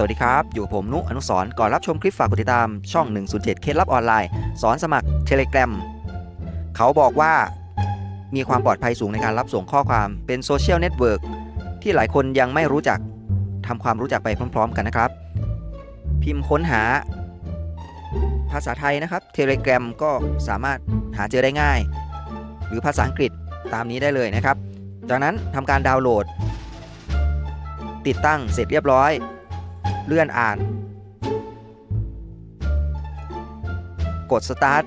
สวัสดีครับ อยู่ผมนุอนุสรก่อนรับชมคลิปฝากกดติดตามช่อง 107 เคล็ดลับออนไลน์ สอนสมัคร Telegram เขาบอกว่ามีความปลอดภัยสูงในการรับส่งข้อความเป็นโซเชียลเน็ตเวิร์กที่หลายคนยังไม่รู้จักทำความรู้จักไปพร้อม ๆ กันนะครับ พิมพ์ค้นหา ภาษาไทยนะครับ Telegram ก็สามารถหาเจอได้ง่าย หรือภาษาอังกฤษตามนี้ได้เลยนะครับ จากนั้นทำการดาวน์โหลด ติดตั้งเสร็จเรียบร้อย เลื่อนอ่าน กด start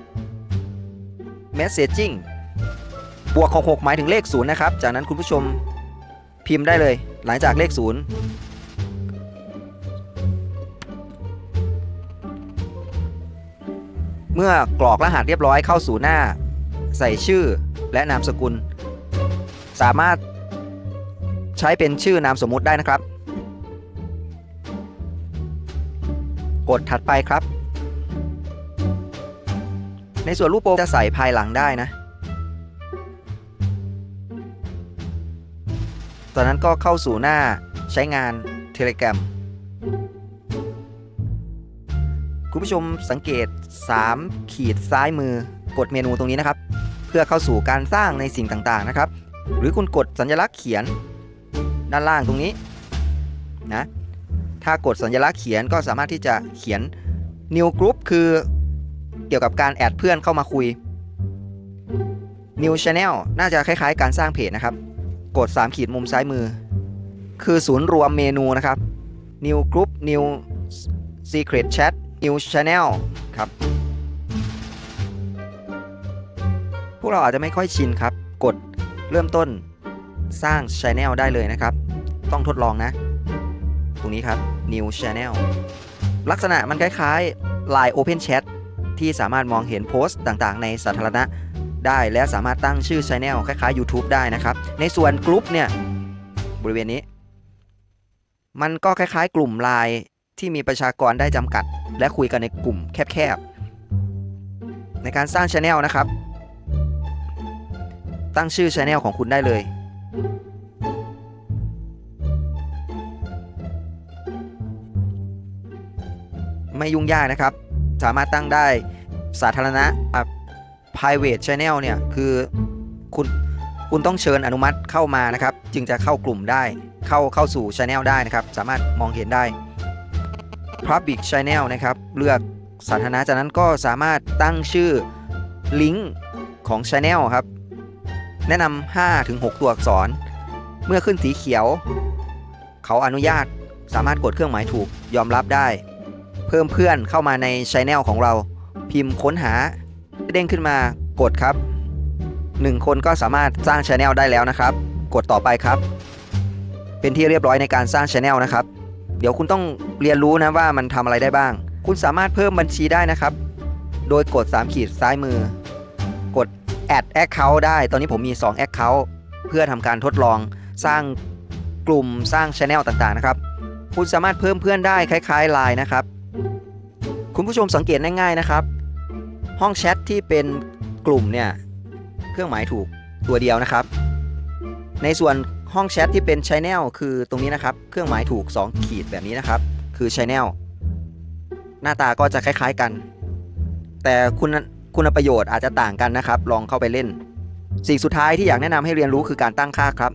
messaging บวกของ 6 หมายถึงเลข 0 นะครับ จากนั้นคุณผู้ชมพิมพ์ได้เลย หลังจากเลข 0 เมื่อกรอกรหัสเรียบร้อยเข้าสู่หน้า ใส่ชื่อและนามสกุล สามารถใช้เป็นชื่อนามสมมุติได้นะครับ กดถัดไปครับ ในส่วนรูปโปรจะใส่ภายหลังได้นะตอนนั้นก็เข้าสู่หน้าใช้งาน Telegram คุณผู้ชมสังเกต 3 ขีดซ้ายมือกดเมนูตรงนี้นะครับ เพื่อเข้าสู่การสร้างในสิ่งต่างๆนะครับ หรือคุณกดสัญลักษณ์เขียน ด้านล่างตรงนี้นะ ถ้ากดสัญลักษณ์เขียนก็สามารถที่จะเขียน new group คือเกี่ยวกับการแอดเพื่อนเข้ามาคุย new channel น่าจะคล้ายๆ การสร้างเพจนะครับ กด 3 ขีดมุมซ้ายมือ คือศูนย์รวมเมนูนะครับ new group new secret chat new channel ครับ พวกเราอาจจะไม่ค่อยชินครับ กดเริ่มต้นสร้าง channel ได้เลยนะครับ ต้องทดลองนะ รงนี้ครับ new channel ลักษณะมันคล้ายๆ Line Open Chat ที่สามารถมองเห็นโพสต์ต่างๆ ในสาธารณะได้และสามารถตั้งชื่อ Channel คล้ายๆ YouTube ได้นะครับ ในส่วนกลุ่มเนี่ย บริเวณนี้ มันก็คล้ายๆ กลุ่ม Line ที่มีประชากรได้จำกัด และคุยกันในกลุ่มแคบๆ ในการสร้าง Channel นะครับ ตั้งชื่อ Channel ของคุณได้เลย ไม่ยุ่งยากนะครับ สามารถตั้งได้สาธารณะอะ private channel เนี่ย คือคุณคุณต้องเชิญอนุมัติเข้ามานะครับ จึงจะเข้ากลุ่มได้เข้าเข้าสู่ channel ได้นะครับ สามารถมองเห็นได้ public channel นะครับ เลือกสาธารณะจากนั้นก็สามารถตั้งชื่อลิงก์ของ channel ครับ แนะนำ5ถึง6ตัวอักษร เมื่อขึ้นสีเขียว เขาอนุญาตสามารถกดเครื่องหมายถูกยอมรับได้ พิ่มเพื่อนเข้ามาในช anel ของเรา พิมพ์ค้นหาเด้งขึ้นมากดครับ 1 คนก็สามารถสร้างช anel ได้แล้วนะครับ กดต่อไปครับ เป็นที่เรียบร้อยในการสร้างช anel นะครับ เดี๋ยวคุณต้องเรียนรู้นะว่ามันทำอะไรได้บ้าง คุณสามารถเพิ่มบัญชีได้นะครับ โดยกด 3 ขีดซ้ายมือ กด add account ได้ ตอนนี้ผมมี 2 account เพื่อทำการทดลองสร้างกลุ่มสร้างช anel ต่างๆนะครับ คุณสามารถเพิ่มเพื่อนได้คล้ายๆ Line นะครับ คุณผู้ชมสังเกตง่ายๆนะครับ ห้องแชทที่เป็นกลุ่มเนี่ยเครื่องหมายถูกตัวเดียวนะครับ ในส่วนห้องแชทที่เป็น Channel คือตรงนี้นะครับ เครื่องหมายถูก 2 ขีดแบบนี้นะครับ คือ Channel หน้าตาก็จะคล้ายๆกัน แต่คุณคุณประโยชน์อาจจะต่างกันนะครับ ลองเข้าไปเล่น สิ่งสุดท้ายที่อยากแนะนำให้เรียนรู้คือการตั้งค่าครับ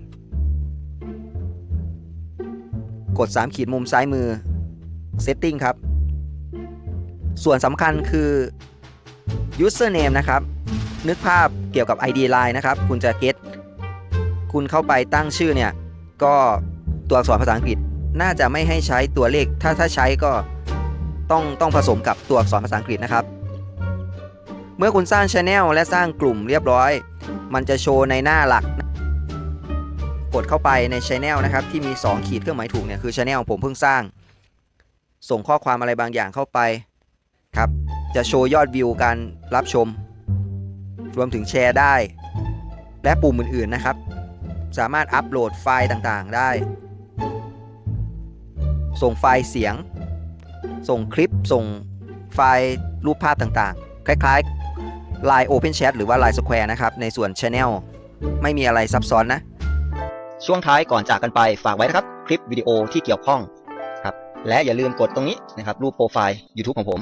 กด 3 ขีดมุมซ้ายมือ Setting ครับ ส่วนสำคัญคือ username นะครับ นึกภาพเกี่ยวกับ ID Line นะครับ คุณจะ get คุณเข้าไปตั้งชื่อเนี่ย ก็ตัวอักษรภาษาอังกฤษน่าจะไม่ให้ใช้ตัวเลข ถ้าถ้าใช้ก็ต้องต้องผสมกับตัวอักษรภาษาอังกฤษนะครับ เมื่อคุณสร้าง Channel และสร้างกลุ่มเรียบร้อย มันจะโชว์ในหน้าหลัก กดเข้าไปใน Channel นะครับ ที่มี 2 ขีดเครื่องหมายถูกเนี่ยคือ Channel ผมเพิ่งสร้าง ส่งข้อความอะไรบางอย่างเข้าไป ครับ จะโชว์ยอดวิวการรับชม รวมถึงแชร์ได้ และปุ่มอื่นๆนะครับ สามารถอัปโหลดไฟล์ต่างๆได้ ส่งไฟล์เสียง ส่งคลิป ส่งไฟล์รูปภาพต่างๆ คล้ายๆ Line Open Chat หรือว่า Line Square นะครับ ในส่วน Channel ไม่มีอะไรซับซ้อนนะ ช่วงท้ายก่อนจากกันไปฝากไว้นะครับ คลิปวิดีโอที่เกี่ยวข้องครับ และอย่าลืมกดตรงนี้นะครับ รูปโปรไฟล์ YouTube ของผม